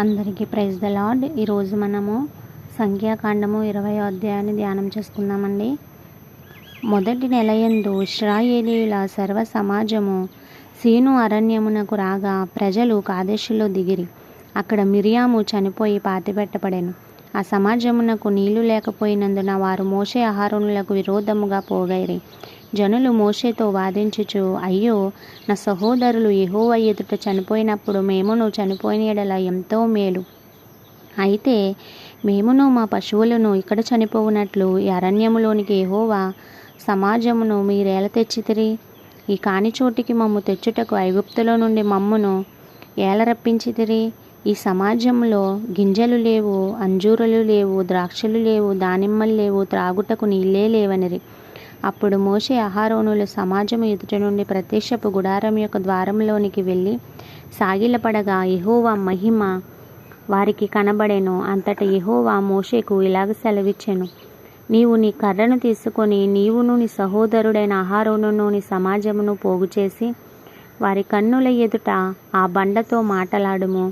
అందరికీ praise the lord. ఈరోజు మనము సంఖ్యాకాండము ఇరవై అధ్యాయాన్ని ధ్యానం చేసుకుందామండి మొదటి నెలయందు ఇస్రాయేలీల సర్వ సమాజము సీను అరణ్యమునకు రాగా ప్రజలు కాదేశులో దిగిరి. అక్కడ మిరియాము చనిపోయి పాతిపెట్టబడెను. ఆ సమాజమునకు నీళ్ళు లేకపోయినందున వారు మోషే ఆహారములకు విరోధముగా పోగైరి. జనులు మోషేతో వాదించుచు అయ్యో నా సహోదరులు యెహోవా ఎదుట చనిపోయినప్పుడు మేమును చనిపోయిన ఎడల ఎంతో మేలు. అయితే మేమును మా పశువులను ఇక్కడ చనిపోవునట్లు ఈ అరణ్యములోనికి ఎహోవా సమాజమును మీరేల తెచ్చితిరి? ఈ కాని చోటికి మమ్ము తెచ్చుటకు ఐగుప్తులో నుండి మమ్మును ఏల రప్పించితిరి? ఈ సమాజంలో గింజలు లేవు అంజూరలు లేవు ద్రాక్షలు లేవు దానిమ్మలు లేవు త్రాగుటకు నీళ్ళే లేవనిరి. అప్పుడు మోషే అహారోనులు సమాజము ఎదుట నుండి ప్రత్యక్షపు గుడారం యొక్క ద్వారంలోనికి వెళ్ళి సాగిలపడగా యహోవా మహిమ వారికి కనబడెను. అంతట యహోవా మోషేకు ఇలాగ సెలవిచ్చెను. నీవు నీ కర్రను తీసుకొని నీవును నీ సహోదరుడైన అహారోనును నీ సమాజమును పోగు చేసి వారి కన్నుల ఎదుట ఆ బండతో మాటలాడుము.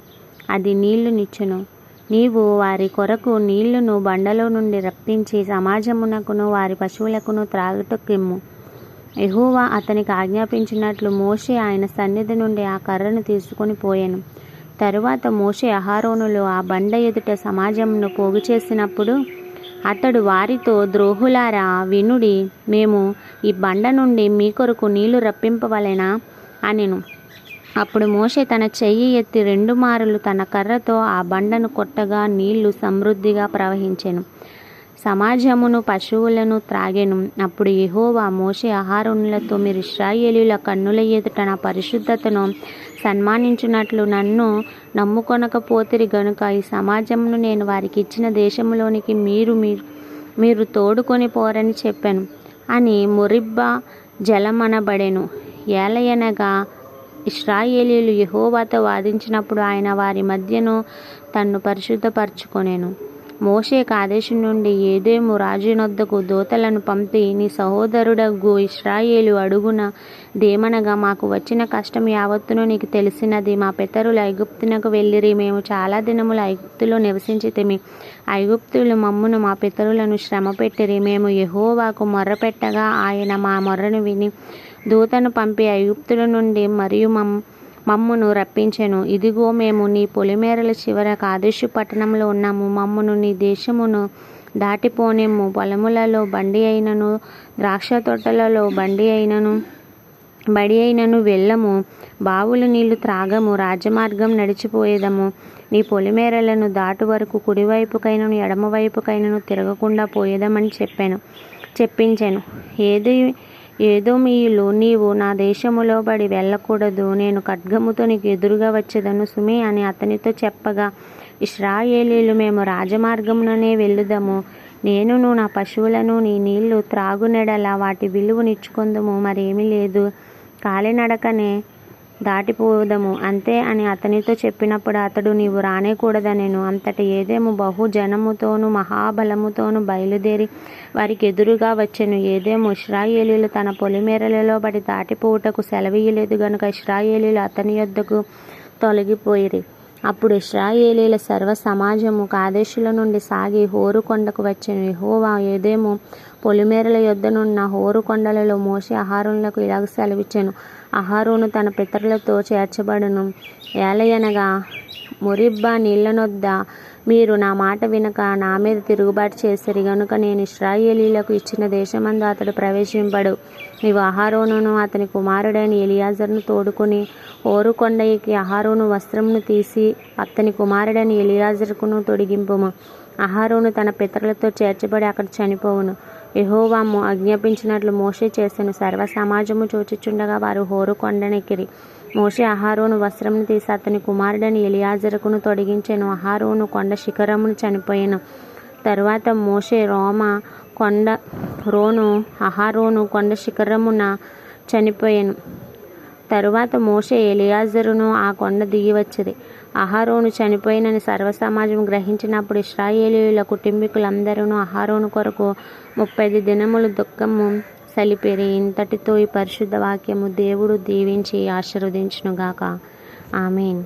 అది నీళ్ళు నిచ్చును. నీవు వారి కొరకు నీళ్ళును బండలో నుండి రప్పించి సమాజమునకును వారి పశువులకును త్రాగుటకిమ్ము. యెహోవా అతనికి ఆజ్ఞాపించినట్లు మోషే ఆయన సన్నిధి నుండి ఆ కర్రను తీసుకొని పోయాను. తరువాత మోషే అహారోనులు ఆ బండ ఎదుట సమాజంను పోగు చేసినప్పుడు అతడు వారితో ద్రోహులారా వినుడి మేము ఈ బండ నుండి మీ కొరకు నీళ్ళు రప్పింపవలెనా? అనెను. అప్పుడు మోషే తన చెయ్యి ఎత్తి రెండు మారులు తన కర్రతో ఆ బండను కొట్టగా నీళ్ళు సమృద్ధిగా ప్రవహించెను. సమాజమును పశువులను త్రాగెను. అప్పుడు యహోవా మోషే ఆహారులతో మీరు ఇస్రాయేలీల కన్నుల ఎదుట నా పరిశుద్ధతను సన్మానించినట్లు నన్ను నమ్ముకొనకపోతిరి గనుక ఈ సమాజమును నేను వారికి ఇచ్చిన దేశంలోనికి మీరు మీరు మీరు తోడుకొని పోరని చెప్పాను. అని మురిబ్బా జలమనబడెను. ఏలయనగా ఇస్రాయేలీలు యహోవాతో వాదించినప్పుడు ఆయన వారి మధ్యను తన్ను పరిశుద్ధపరచుకొనేను. మోషే కాదేశం నుండి ఏదేము రాజునొద్దకు దూతలను పంపి నీ సహోదరుడగు ఇస్రాయేలు అడుగున దేమనగా మాకు వచ్చిన కష్టం యావత్తును నీకు తెలిసినది. మా పితరులు ఐగుప్తునకు వెళ్ళిరి. మేము చాలా దినములు ఐగుప్తులో నివసించితిమి. ఐగుప్తులు మమ్మును మా పితరులను శ్రమ పెట్టిరి మేము యెహోవాకు మొర్రపెట్టగా ఆయన మా మొర్రను విని దూతను పంపి ఐగుప్తుల నుండి మరియు మమ్ మమ్మును రప్పించెను. ఇదిగో మేము నీ పొలిమేరల చివర కాదేశు పట్టణంలో ఉన్నాము. మమ్మును నీ దేశమును దాటిపోనేము పొలములలో బండి అయినను ద్రాక్ష తోటలలో బండి అయినను బడి అయినను వెళ్ళము. బావులు నీళ్ళు త్రాగము. రాజమార్గం నడిచిపోయేదము. నీ పొలిమేరలను దాటు వరకు కుడివైపుకైనను ఎడమవైపుకైనను తిరగకుండా పోయేదమని చెప్పాను చెప్పించాను. ఏది ఏదో మీలు నీవు నా దేశములో బడి వెళ్ళకూడదు. నేను ఖడ్గముతో నీకు ఎదురుగా వచ్చేదను సుమి అని అతనితో చెప్పగా ఇస్రాయేలీలు మేము రాజమార్గముననే వెళ్ళుదము. నేనును నా పశువులను నీ నీళ్ళు త్రాగునెడల వాటి విలువనిచ్చుకుందము. మరేమీ లేదు. కాలినడకనే దాటిపోదము. అంతే అని అతనితో చెప్పినప్పుడు అతడు నీవు రానేకూడదనెను. అంతటి ఏదేమో బహు జనముతోను మహాబలముతోను బయలుదేరి వారికి ఎదురుగా వచ్చెను. ఏదేమో ఇస్రాయేలీలు తన పొలిమేరలలో పడి దాటిపోవుటకు సెలవీయలేదు గనుక ఇస్రాయేలీలు అతని యొద్దకు తొలగిపోయిరి. అప్పుడు ఇస్రాయేలీల సర్వ సమాజము కాదేశుల నుండి సాగి హోరు కొండకు వచ్చెను. యెహోవా ఏదేమో పొలిమేరల యొద్దనున్న హోరు కొండలలో మోసి ఆహారంలకు ఇలాగ సెలవిచ్చాను. ఆహారును తన పితరులతో చేర్చబడును. ఏలయనగా మొరిబ్బా నీళ్ళనొద్ద మీరు నా మాట వినక నా మీద తిరుగుబాటు చేసిరి. గనుక నేను ఇస్రాయేలీలకు ఇచ్చిన దేశమందు అతడు ప్రవేశింపడు. నీవు అహారోనును అతని కుమారుడైన ఎలియాజర్ను తోడుకొని ఓరు అహారోను వస్త్రమును తీసి అతని కుమారుడైన ఎలియాజర్కును తొడిగింపుము. అహారోను తన పితరులతో చేర్చబడి అక్కడ చనిపోవును. యహోవాము ఆజ్ఞాపించినట్లు మోషే చేసెను. సర్వ సమాజము చూచిచుండగా వారు హోరు కొండనెక్కిరి. మోషే అహారోను వస్త్రమును తీసి అతని కుమారుడని ఎలియాజరుకును తొడిగించెను. అహారోను కొండ శిఖరమును చనిపోయాను. తరువాత మోషే రోమ కొండ రోను అహారోను కొండ శిఖరమున చనిపోయాను. తరువాత మోషే ఎలియాజరును ఆ కొండ దిగి వచ్చింది అహారోను చనిపోయినని సర్వ సమాజం గ్రహించినప్పుడు ఇస్రాయేలీయుల కుటుంబీకులందరూ అహారోను కొరకు ముప్పై దినములు దుఃఖము సలిపిరి. ఇంతటితో ఈ పరిశుద్ధ వాక్యము దేవుడు దీవించి ఆశీర్వదించునుగాక. ఆమెన్.